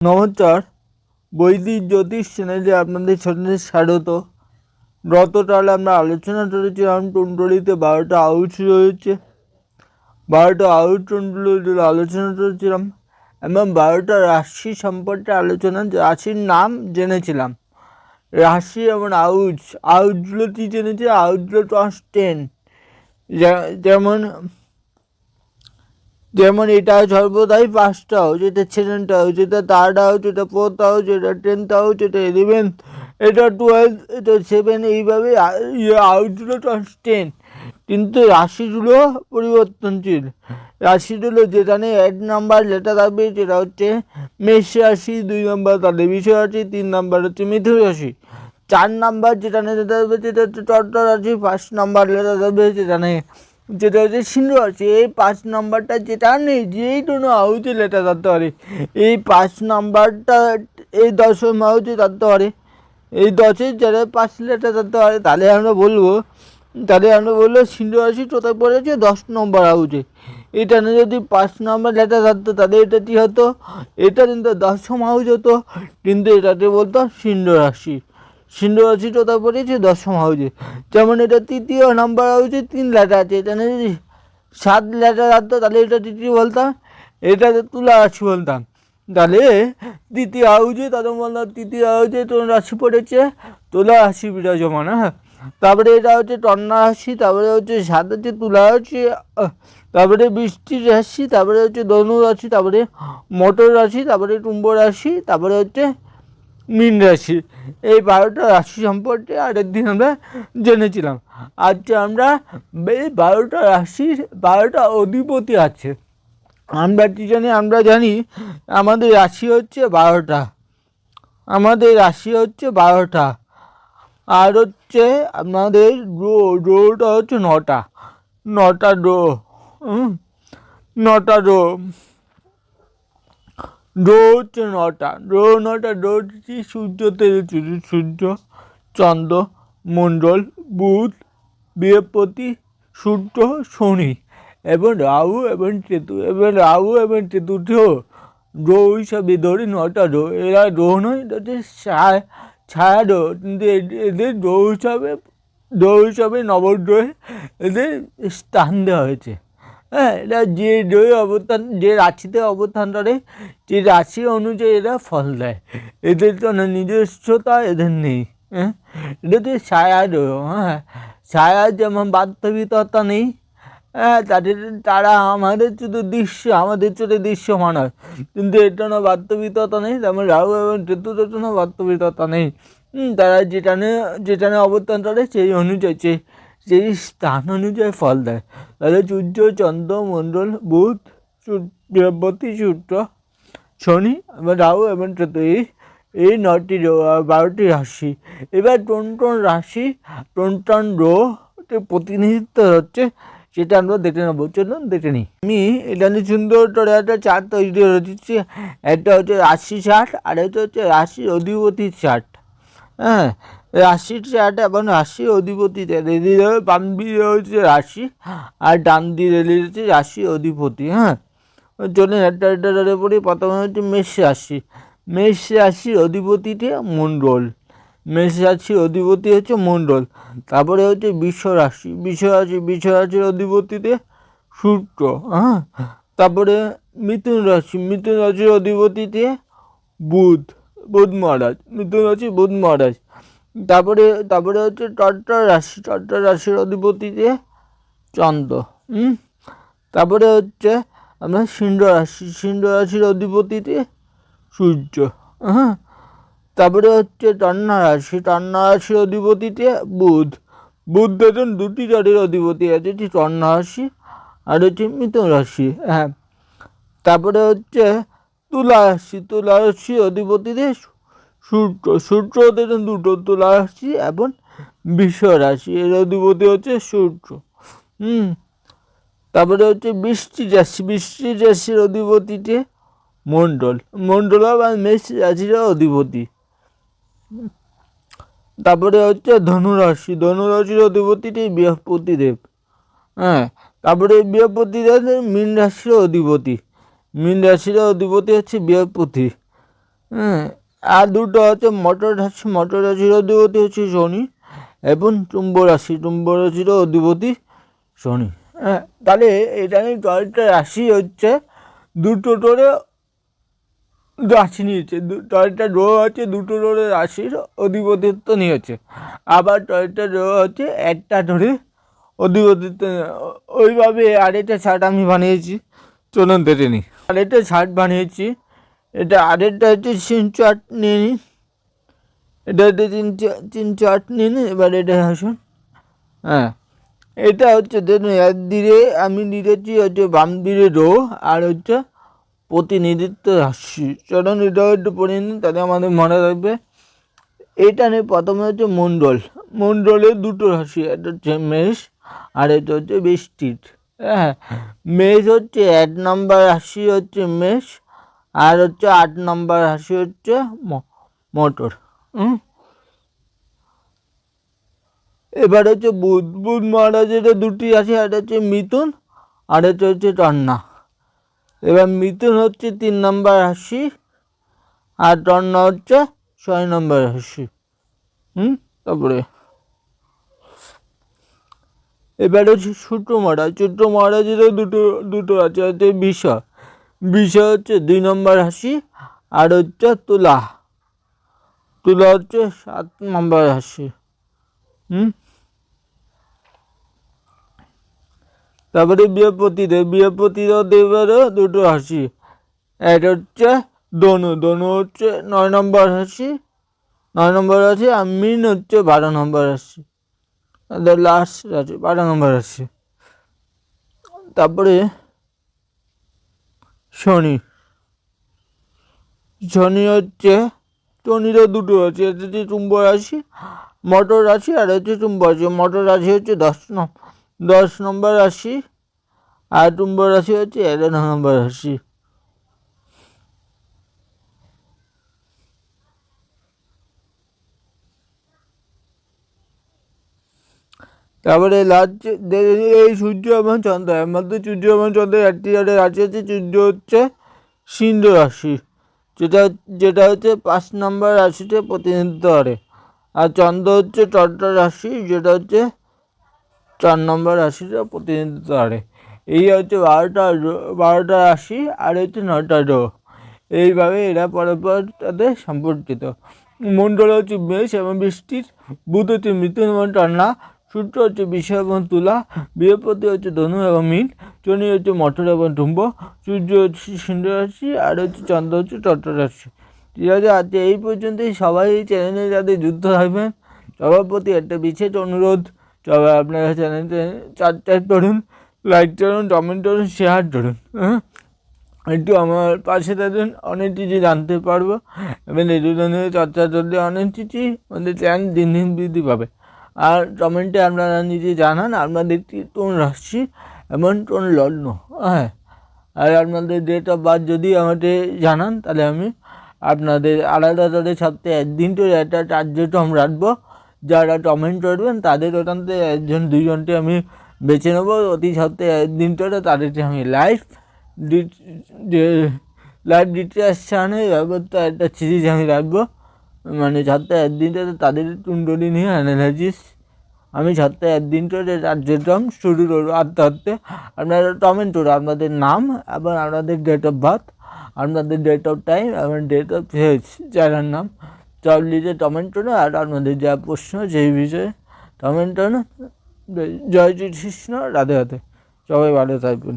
নমস্কার। বৈদিক জ্যোতিষ চ্যানেলে আপনাদের সাথে স্বাগত। গতকাল আমরা আলোচনা করেছিলাম টুন্ডলিতে বারোটা আউট রয়েছে। বারোটা আউট টুন্ডলিতে আলোচনা করেছিলাম এবং বারোটা রাশি সম্পর্কে আলোচনা, রাশির নাম জেনেছিলাম। রাশি এবং আউট, আউটগুলো কী জেনেছি? আউটগুলো ক্লাস টেন যেমন যেমন এটা সর্বদাই পাঁচটা হাউস এটা সেকেন্ড হাউস এটা থার্ড হাউস এটা ফোর্থ হাউস এটা টেন্থ হাউস এটা ইলেভেন্থ এটা টুয়েলভ এটা সেভেন এইভাবে হাউসগুলো টেন কিন্তু রাশিগুলো পরিবর্তনশীল। রাশিগুলো যেখানে এক নাম্বার লেটার থাকবে সেটা হচ্ছে মেষ রাশি, দুই নাম্বার তাদের বিষ রাশি, তিন নাম্বার হচ্ছে মিথুন রাশি। চার নাম্বার যেখানে লেটার থাকবে সেটা হচ্ছে চট্ট রাশি ফার্স্ট নাম্বার লেটার থাকবে যেখানে যেটা হচ্ছে সিন্ধু আছে, এই পাঁচ নাম্বারটা যেটা নেই, যেই কোনো হাউজে লেটার থাকতে পারে। এই পাঁচ নাম্বারটা এই দশম হাউজে থাকতে পারে। এই দশের যারা পাঁচ লেটার থাকতে পারে। তাহলে আমরা বলব, তাহলে আমরা বলব সিন্ধু রাশি কোথায় পড়েছে দশ নম্বর হাউজে এটা না যদি পাঁচ নম্বর লেটার থাকতো তাহলে এটা কী হতো? এটা কিন্তু দশম হাউজ হতো। কিন্তু এটাতে বলতো সিন্ধু রাশি সিন্ধু রাশি কোথায় পড়েছে, দশম হাউজে যেমন এটা তৃতীয় নাম্বার হাউজে তিন লেটার আছে এটা না যদি সাত লেটার থাকতো তাহলে এটা তৃতীয় বলতাম এটাতে তুলা রাশি বলতাম। তাহলে তৃতীয় হাউজে তাদের বললাম তৃতীয় হাউজে তোর রাশি পড়েছে, তুলা রাশি বিরাজমান হ্যাঁ। তারপরে এটা হচ্ছে টন্না রাশি, তারপরে হচ্ছে সাত হচ্ছে তুলা রাশি তারপরে বৃষ্টির রাশি, তারপরে হচ্ছে ধনু রাশি, তারপরে মটর রাশি, তারপরে টুম্ব রাশি, তারপরে হচ্ছে মীন রাশি। এই বারোটা রাশি সম্পর্কে আগের দিন আমরা জেনেছিলাম। আজকে আমরা এই বারোটা রাশির বারোটা অধিপতি আছে। আমরা কি জানি? আমরা জানি আমাদের রাশি হচ্ছে বারোটা। আমাদের রাশি হচ্ছে বারোটা। আর হচ্ছে আপনাদের রো, রোটা হচ্ছে নটা। নটা রো নটা রো। রো হচ্ছে নটা রো নটা রো হচ্ছে সূর্য থেকে শুরু সূর্য, চন্দ্র, মণ্ডল, বুধ, বৃহস্পতি সূর্য শনি এবং রাহু এবং কেতু এবং রাহু এবং কেতুতেও রো হিসাবে ধরি নটা, রো, এরা রো নয় এটা হচ্ছে ছায়া ছায়া রো কিন্তু এদের রো হিসাবে রো হিসাবে নবগ্রহে এদের স্থান দেওয়া হয়েছে। হ্যাঁ এটা যে রয়ে অবস্থান, যে রাশিতে অবস্থান করে যে রাশি অনুযায়ী এরা ফল দেয়। এদের না নিজস্বতা, এদের নেই হ্যাঁ? এটা তো ছায়া রয়েও হ্যাঁ? ছায়া যেমন বাস্তবিকতা নেই হ্যাঁ তাদের, তারা আমাদের শুধু দৃশ্য, আমাদের চোখে দৃশ্যমান হয়। কিন্তু এটা না বাস্তবিকতা নেই তেমন রাহু এবং কেতুর জন্য বাস্তবিকতা নেই। তারা যেখানে যেখানে অবস্থান করে সেই অনুযায়ী সেই স্থান অনুযায়ী ফল দেয়। তাহলে সূর্য, চন্দ্র, মণ্ডল, বুধ বৃহস্পতি সূর্য শনি, এবং রাহু, এবং কেতু এই নটি বারোটি রাশি। এবার টন টন রাশি টন টন রো প্রতিনিধিত্ব হচ্ছে, সেটা আমরা দেখে নেব। চলুন দেখে নিই। আমি এটা নিয়ে সুন্দর করে একটা চার্ট তৈরি করে একটা হচ্ছে রাশি চার্ট, আর একটা হচ্ছে রাশির অধিপতি চার্ট। হ্যাঁ রাশির চার্ট এবং রাশির অধিপতি রেডি বাম দিয়ে হচ্ছে রাশি আর ডান দিয়ে রেডি হচ্ছে রাশি অধিপতি হ্যাঁ? চলুন একটা একটা পড়ি। প্রথমে হচ্ছে মেষ রাশি। মেষ রাশির অধিপতিতে মণ্ডল। মেষ রাশির অধিপতি হচ্ছে মণ্ডল। তারপরে হচ্ছে বিশ্ব রাশি। বিশ্ব রাশি, বিশ্ব রাশির অধিপতিতে সূর্য হ্যাঁ? তারপরে মিথুন রাশি। মিথুন রাশির অধিপতিতে বুধ বুধ মহারাজ। মিথুন রাশি বুধ মহারাজ। তারপরে তারপরে হচ্ছে চট্ট রাশি চট্ট রাশির অধিপতিতে চন্দ্র, হুম? তারপরে হচ্ছে আমরা সিংহ রাশি, সিংহ রাশির অধিপতিতে সূর্য হ্যাঁ তারপরে হচ্ছে কন্যা রাশি কন্যা রাশির অধিপতিতে বুধ বুধ দেখুন দুটি জাতির অধিপতি আছে, একটি কন্যা রাশি আর হচ্ছে মিথুন রাশি হ্যাঁ। তারপরে হচ্ছে তুলা রাশি তুলা রাশি অধিপতিতে সূর্য সূর্য দেখুন দুটো তুলা রাশি এবং বিশ্ব রাশি এর অধিপতি হচ্ছে সূর্য। হুম। তারপরে হচ্ছে বৃষ্টি রাশি বৃষ্টি রাশির অধিপতিতে মণ্ডল। মণ্ডল বা মেষ রাশির অধিপতি। তারপরে হচ্ছে ধনুরাশি। ধনুরাশির অধিপতিটি বৃহস্পতি দেব হ্যাঁ। তারপরে বৃহস্পতি দেব মীন রাশির অধিপতি। মীন রাশির অধিপতি হচ্ছে বৃহস্পতি। হ্যাঁ। আর দুটো হচ্ছে মটর রাশি মটর রাশির অধিপতি হচ্ছে শনি এবং চুম্ব রাশি চুম্ব রাশির অধিপতি শনি হ্যাঁ তাহলে এখানে কয়েকটা রাশি হচ্ছে, দুটো করে রাশি নিয়েছে কয়েকটা গ্রহ আছে দুটো করে রাশির অধিপতিত্ব নিয়েছে। আবার কয়েকটা গ্রহ হচ্ছে একটা ধরে অধিপতিত্ব ওইভাবে আরেকটা শার্ট আমি বানিয়েছি, চলুন দেখে নিই। আরেকটা শার্ট বানিয়েছি এটা আরেকটা হচ্ছে চিন নিন এটা হচ্ছে চিন চিন চাট নিন এবার এটা আসুন। হ্যাঁ এটা হচ্ছে দেখুন, এক দিকে আমি লিখেছি হচ্ছে বাম দিকে রো, আর হচ্ছে প্রতিনিধিত্ব রাশি চলুন এটাও একটু পড়ে নিন তাতে আমাদের মনে রাখবে এটা নিয়ে প্রথমে হচ্ছে মণ্ডল। মণ্ডলের দুটো রাশি একটা হচ্ছে মেষ, আর এটা হচ্ছে বৃষ্টির। হ্যাঁ মেষ হচ্ছে এক নম্বর রাশি হচ্ছে মেষ আর হচ্ছে আট নম্বর হাসি হচ্ছে মোটর। হুম? এবার হচ্ছে বুধ বুধ মহারাজের দুটি রাশি একটা হচ্ছে মিথুন আর একটা হচ্ছে টন্না এবার মিথুন হচ্ছে তিন নম্বর হাসি আর টন্না হচ্ছে ছয় নম্বর হাসি। হুম? তারপরে। এবার হচ্ছে ছোটো মহারাজ ছোটো মহারাজেরও দুটো দুটো আছে হচ্ছে বিষা বিষা হচ্ছে দুই নম্বর রাশি আর হচ্ছে তুলা। তুলা হচ্ছে সাত নম্বর রাশি হুম? তারপরে বৃহস্পতিদেব বৃহস্পতিদেব দেবেরও দুটো রাশি একটা হচ্ছে দনু। দনু হচ্ছে নয় নম্বর রাশি নয় নম্বর রাশি আর মিন হচ্ছে বারো নম্বর রাশি লাস্ট রাশি, বারো নম্বর রাশি তারপরে শনি। শনি হচ্ছে শনিরও দুটো আছে এতে হচ্ছে চুম্ব রাশি মটর রাশি আর হচ্ছে চুম্ব রাশি মটর রাশি হচ্ছে দশ নম্বর দশ নম্বর রাশি আর চুম্ব রাশি হচ্ছে এগারো নম্বর রাশি। তারপরে লাস্ট এই সূর্য এবং চন্দ্র মধ্যে সূর্য এবং চন্দ্রের একটি রাশি হচ্ছে সূর্য হচ্ছে সিন্ধু রাশি। যেটা যেটা হচ্ছে পাঁচ নম্বর রাশিতে প্রতিনিধিত্ব করে। আর চন্দ্র হচ্ছে চন্দ্র রাশি, যেটা হচ্ছে চার নম্বর রাশিটা প্রতিনিধিত্ব করে। এই হচ্ছে বারোটা বারোটা রাশি, আর হচ্ছে নটা গ্রহ এইভাবে এরা পরপর তাদের সম্পর্কিত। মণ্ডল হচ্ছে মেষ এবং বৃষ্টির বুধ হচ্ছে মৃত্যু এবং টান্না সূর্য হচ্ছে বিষয় এবং তুলা, বৃহস্পতি হচ্ছে ধনু এবং মিন, শনি হচ্ছে মটর এবং ধুম্ব, সূর্য হচ্ছে সিন্ধু রাশি, আর হচ্ছে চন্দ্র হচ্ছে চট্ট রাশি। ঠিক আছে, আজকে এই পর্যন্তই। সবাই এই চ্যানেলে যাদের যুদ্ধ থাকবেন, সবার প্রতি একটা বিশেষ অনুরোধ, সবাই আপনারা চ্যানেলটা সাবস্ক্রাইব করুন লাইক করুন কমেন্ট করুন শেয়ার করুন হ্যাঁ? একটু আমার পাশে থাকুন, অনেক কিছু জানতে পারব। এবং এই দুজনের চর্চা চললে অনেক কিছুই আমাদের চ্যানেল দিন দিন বৃদ্ধি পাবে। আর কমেন্টে আপনারা নিজে জানান, আপনাদের কোন রাশি এমন কোন লগ্ন হ্যাঁ। আর আপনাদের ডেট অফ বার্থ যদি আমাকে জানান, তাহলে আমি আপনাদের আলাদা তাদের সপ্তাহে একদিন তো একটা টার্গেটম রাখব। যারা কমেন্ট করবেন, তাদের ওখান থেকে একজন দুজনকে আমি বেছে নেব। অতি সপ্তাহে একদিন করে তাদেরকে আমি লাইভ লাইভ ডিটেলস চ্যানেল ব্যবস্থা একটা সিরিজ আমি রাখব। মানে সপ্তাহে একদিন করে তাদের টুন্ডলি নিয়ে অ্যানালাইসিস আমি সপ্তাহে একদিন করে যেতাম শুরু করব আস্তে আস্তে। আপনারা করুন আপনাদের নাম এবং আপনাদের ডেট অফ বার্থ আপনাদের ডেট অফ টাইম এবং ডেট অফ হেজ জায়গার নাম। সব লিখে কমেন্ট করুন আর আপনাদের যা প্রশ্ন সেই বিষয়ে কমেন্ট করুন জয় শ্রী কৃষ্ণ, রাধে রাধে। সবাই ভালো থাকবেন।